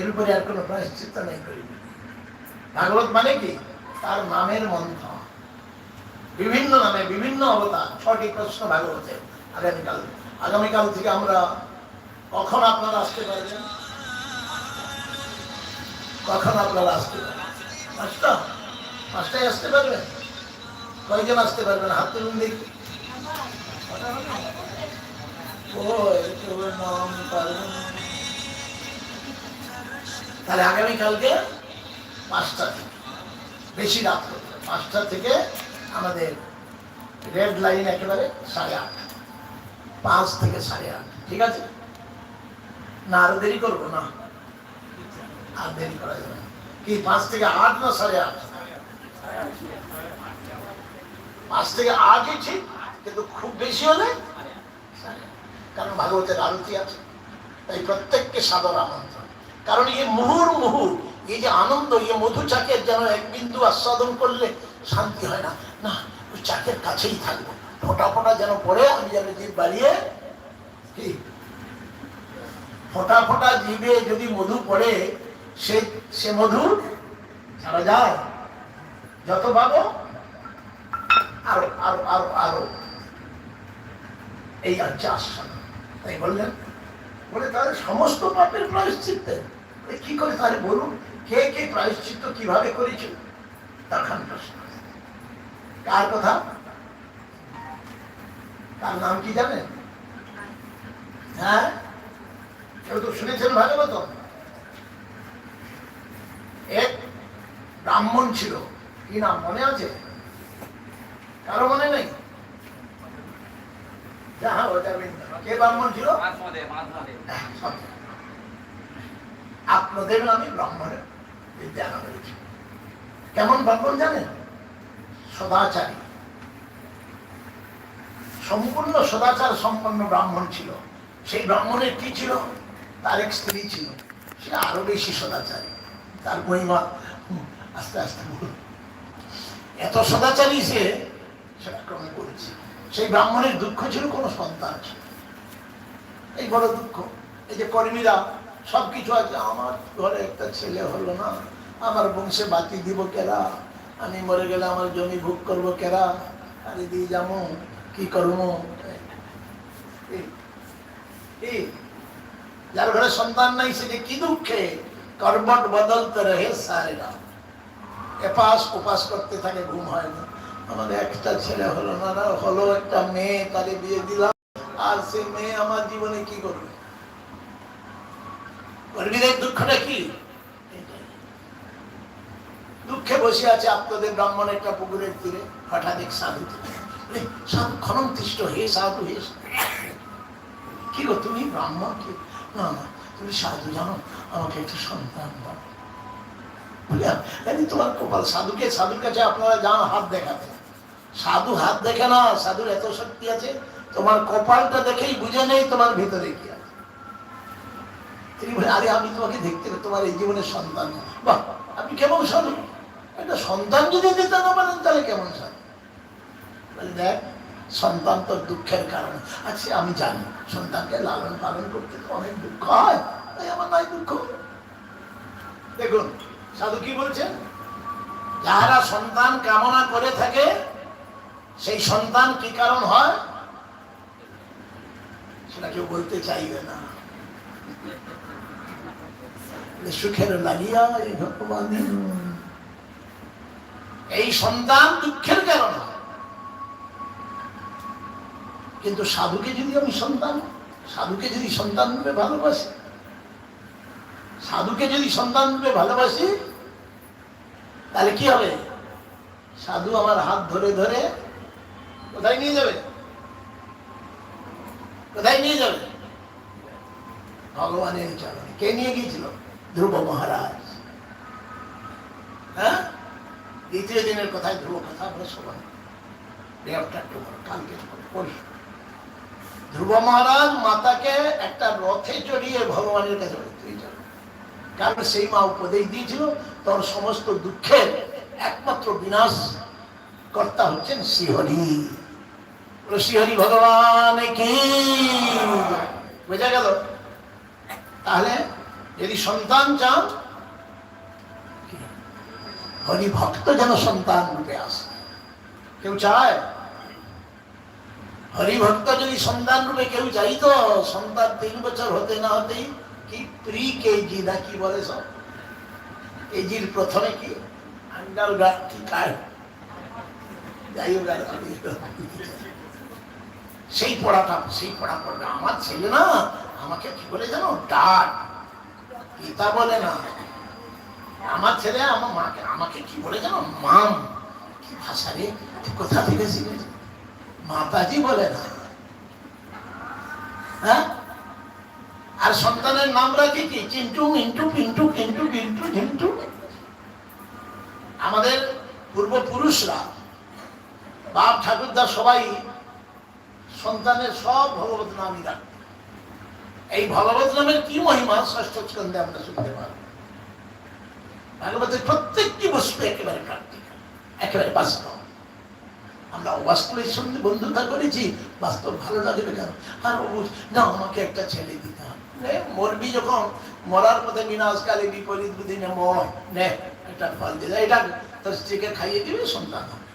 এর উপরে আর কোনো প্রায়শ্চিত্ত নেই করি ভাগবত মানে কি? তার নামের মন্ত্র। বিভিন্ন নামে বিভিন্ন অবতার। ছটি প্রশ্ন ভাগবতের আগামীকাল আগামীকাল থেকে আমরা কখন আপনারা আসতে পারবেন? কখন আপনারা আসতে পারবেন? পাঁচটা? পাঁচটায় আসতে পারবেন? কয়জন আসতে পারবেন? হাত তুলুন দেখি ও কেউ নাম পারবেন না। তাহলে আগামীকালকে পাঁচটা থেকে, বেশি রাত। পাঁচটা থেকে আমাদের রেড লাইন একেবারে সাড়ে আট, পাঁচ থেকে সাড়ে আট, ঠিক আছে না, আরও দেরি করব না আর দেরি করা যাবে। কি, পাঁচ থেকে আট না সাড়ে আট পাঁচ থেকে আটই ঠিক, কিন্তু খুব বেশি হলে। কারণ ভাগবতের আরতি আছে। তাই প্রত্যেককে সাদর আমন্ত্রণ। কারণ এই মুহুর মুহুর, এই যে আনন্দ, এই মধু চাকের যেন এক বিন্দু আস্বাদন করলে শান্তি হয় না। না, ওই চাকের কাছেই থাকব। ফোটা ফোটা যেন পরে আমি যেন জীব বাড়িয়ে ফোটা ফোটা জীবে যদি মধু পড়ে, সে সে মধু ছাড়া যায়। যত পাবো, আরও আরও আরও আরও। এই হচ্ছে আশ্বাস তাই বললেন, বলে তাহলে সমস্ত পাপের প্রায়শ্চিত্তে কি করে তাহলে বলুন, কে কে প্রায়শ্চিত্ত কীভাবে করেছিল তখন প্রশ্ন। কার কথা? তার নাম কি জানেন? হ্যাঁ? কেউ তো শুনেছেন ভাগবত এক ব্রাহ্মণ ছিল। কি নাম মনে আছে? কারও মনে নেই? কে ব্রাহ্মণ ছিল? মাধবদেব মাধবদেব সত্য। আত্মদেব নামে ব্রাহ্মণের বিদ্যা করেছে কেমন ব্রাহ্মণ জানেন? সদাচারী। সম্পূর্ণ সদাচার সম্পন্ন ব্রাহ্মণ ছিল। সেই ব্রাহ্মণের কি ছিল? তার এক স্ত্রী ছিল। সে আরও বেশি সদাচারী। তার মহিমা আস্তে আস্তে বলুন। এত সদাচারী সে সেটা ক্রমে সেই ব্রাহ্মণের দুঃখ ছিল কোনো সন্তান ছিল এই বড় দুঃখ। এই যে কর্মীরা, সবকিছু আছে, আমার ঘরে একটা ছেলে হলো না, আমার বংশে বাতি দিব কেরা, আমি মরে গেলে আমার জমি ভোগ করব কেরা, আরে দিয়ে যাব, কি করব? যার ঘরে সন্তান নাই, সে যে কি দুঃখে, কর্মট বদলতে রহে সারেরা এপাস উপাস করতে থাকে, ঘুম হয় না। আমার একটা ছেলে হলো না হলো একটা মেয়ে তারে বিয়ে দিলাম। আর সে মেয়ে আমার জীবনে কি করবে? কর্মীদের দুঃখটা কি? দুঃখে বসে আছে আপনাদের ব্রাহ্মণ একটা পুকুরের তীরে, হঠাৎ এক সাধু হে সাধু, হে কি গো তুমি, ব্রাহ্মণ কি? না না, তুমি সাধু জানো, আমাকে একটু সন্তান দাও। তোমার কপাল সাধুকে, সাধুর কাছে আপনারা যান, হাত দেখাতে। সাধু হাত দেখে না, সাধুর এত শক্তি আছে, তোমার কপালটা দেখেই বুঝে নেই, তোমার ভিতরে কি আছে। আরে, আমি তোমাকে দেখতে তোমার এই জীবনের সন্তান বাহ, আপনি কেমন সাধু? একটা সন্তান যদি দিতে না পারেন, তাহলে কেমন সাধু? দেখ, সন্তান তো দুঃখের কারণ। আচ্ছা আমি জানি, সন্তানকে লালন পালন করতে তো অনেক দুঃখ হয়, তাই আমার নাই দুঃখ। দেখুন, সাধু কি বলছেন? যারা সন্তান কামনা করে থাকে সেই সন্তান কি কারণ হয়? সেটা কেউ বলতে চাইবে না। সুখের লাগিয়া ভগবান এই সন্তান দুঃখের কারণ কিন্তু সাধুকে যদি আমি সন্তান, সাধুকে যদি সন্তান রূপে ভালোবাসি, সাধুকে যদি সন্তান রূপে ভালোবাসি, তাহলে কি হবে? সাধু আমার হাত ধরে ধরে কোথায় নিয়ে যাবে? কোথায় নিয়ে যাবে? ভগবানের চরণে। কে নিয়ে গিয়েছিল? ধ্রুব মহারাজ। হ্যাঁ? দ্বিতীয় দিনের কথায় ধ্রুব কথা আমরা শোভন ডে আফটার টুমোরো কালকে পরশু। ধ্রুব মহারাজ মাতাকে একটা রথে চড়িয়ে ভগবানের কাছে তুই চল। কারণ সেই মা উপদেশ দিয়েছিল, তোর সমস্ত দুঃখের একমাত্র বিনাশ কর্তা হচ্ছেন শ্রীহরি। শ্রীহরি ভগবান কি? বোঝা গেল? তাহলে যদি সন্তান চান হরি ভক্ত যেন সন্তান রূপে আসে। কেউ চায়? হরিভক্ত যদি সন্তান রূপে কেউ চাইতো সন্তান তিন বছর হতে না হতেই কি প্রি কেজি না কি বলে সব? কেজির প্রথমে কি? আন্ডার গার্ড কি? কার? যাই হোক। সেই পড়াটা সেই পড়া পড়বে আমার ছেলে না, আমাকে কি বলে জানো? ডাক। পিতা বলে না। আমার ছেলে, আমার মাকে, আমাকে কি বলে জানো? মাম। কি ভাষা রে? কোথা থেকে শিখেছিস? মাতাজি বলে না। হ্যাঁ? আর সন্তানের নাম রাখি কি? চিন্টু, মিন্টু, পিন্টু, কিন্টু বিন্টু ঝিন্টু। আমাদের পূর্বপুরুষরা, বাপ ঠাকুরদা সবাই সন্তানের সব ভগবত নামই রাখত এই ভগবত নামের কি মহিমা? ষষ্ঠ স্কন্ধে আমরা শুনতে পারব ভাগবতের প্রত্যেকটি বস্তু একেবারে প্রাকটিক্যাল একেবারে বাস্তব। আমরা অবাস্তবের সঙ্গে বন্ধুতা করেছি বাস্তব ভালো লাগবে কেন? আর না, আমাকে একটা ছেলে দিতে হবে। মরবি যখন, মরার পথে বিনাশকালে বিপরীত বুদ্ধি নে মর। নে, একটা ফল দিয়ে। এটা তোর স্ত্রীকে খাইয়ে দিবি, সন্তান হবে।